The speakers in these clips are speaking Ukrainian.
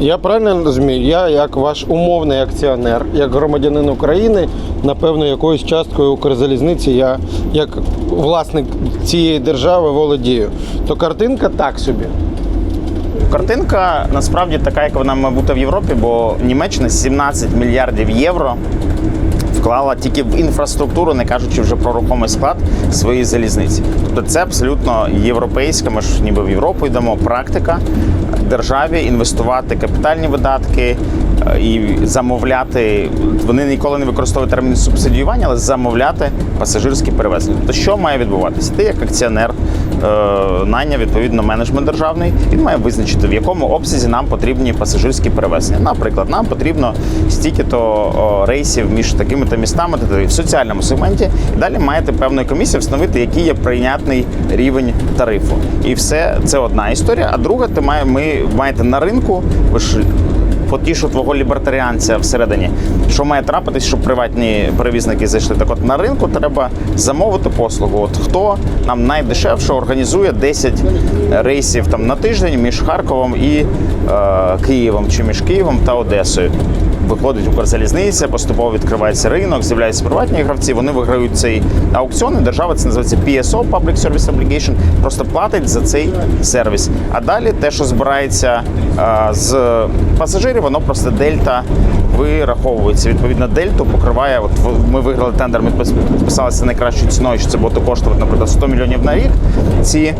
Я правильно розумію, я як ваш умовний акціонер, як громадянин України, напевно, якоюсь часткою Укрзалізниці, я як власник цієї держави володію. То картинка так собі. Картинка насправді така, як вона має бути в Європі, бо Німеччина 17 мільярдів євро вклала тільки в інфраструктуру, не кажучи вже про рухомий склад своєї залізниці. Тобто це абсолютно європейська, ми ж ніби в Європу йдемо, практика державі інвестувати капітальні видатки е, і замовляти. Вони ніколи не використовують термін субсидіювання, але замовляти пасажирські перевезення. Тобто, що має відбуватися? Ти як акціонер е, найняв відповідно менеджмент державний, він має визначити, в якому обсязі нам потрібні пасажирські перевезення. Наприклад, нам потрібно стільки-то рейсів між такими то містами та в соціальному сегменті. І далі маєте певною комісією встановити, який є прийнятний рівень тарифу. І все це одна історія. А друга, ти має, ми маєте на ринку. Ви ж потішу твого лібертаріанця всередині. Що має трапитись, щоб приватні перевізники зайшли? Так от на ринку треба замовити послугу. От хто нам найдешевше організує 10 рейсів там на тиждень між Харковом і е, Києвом, чи між Києвом та Одесою. Виходить Укрзалізниця, поступово відкривається ринок, з'являються приватні гравці. Вони виграють цей аукціон. і Держава це називається PSO, Public Service Obligation, просто платить за цей сервіс. А далі те, що збирається з пасажирів, воно просто дельта вираховується. Відповідно, дельту покриває. От ми виграли тендер, ми підпис- підписалися найкращою ціною, що це буде коштувати, наприклад, 100 мільйонів на рік. Ці е,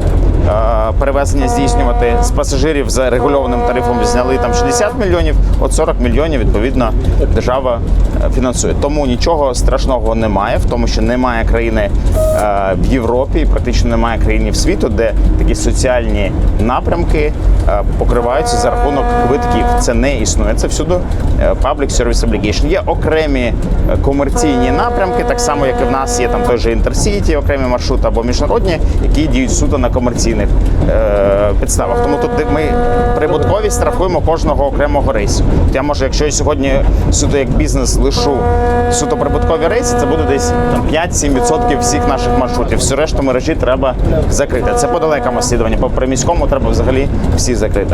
перевезення здійснювати з пасажирів за регульованим тарифом зняли там 60 мільйонів, от 40 мільйонів відповідно держава е, фінансує. Тому нічого страшного немає, в тому, що немає країни е, в Європі, і практично немає країни в світу, де такі соціальні напрямки покриваються за рахунок квитків. Це не існує. Це всюди Public Service Obligation. Є окремі е, комерційні напрямки, так само як і в нас є там той же Intercity, окремі маршрути або міжнародні, які діють суто на комерційних е, підставах. Тому тут ми прибутковість рахуємо кожного окремого рейсу. Я може, якщо я сьогодні суто як бізнес лишу суто прибуткові рейси, це буде десь там 5-7% всіх наших маршрутів. Всю решту мережі треба закрити. Це по далекому слідуванні. По приміському треба взагалі всі закрити.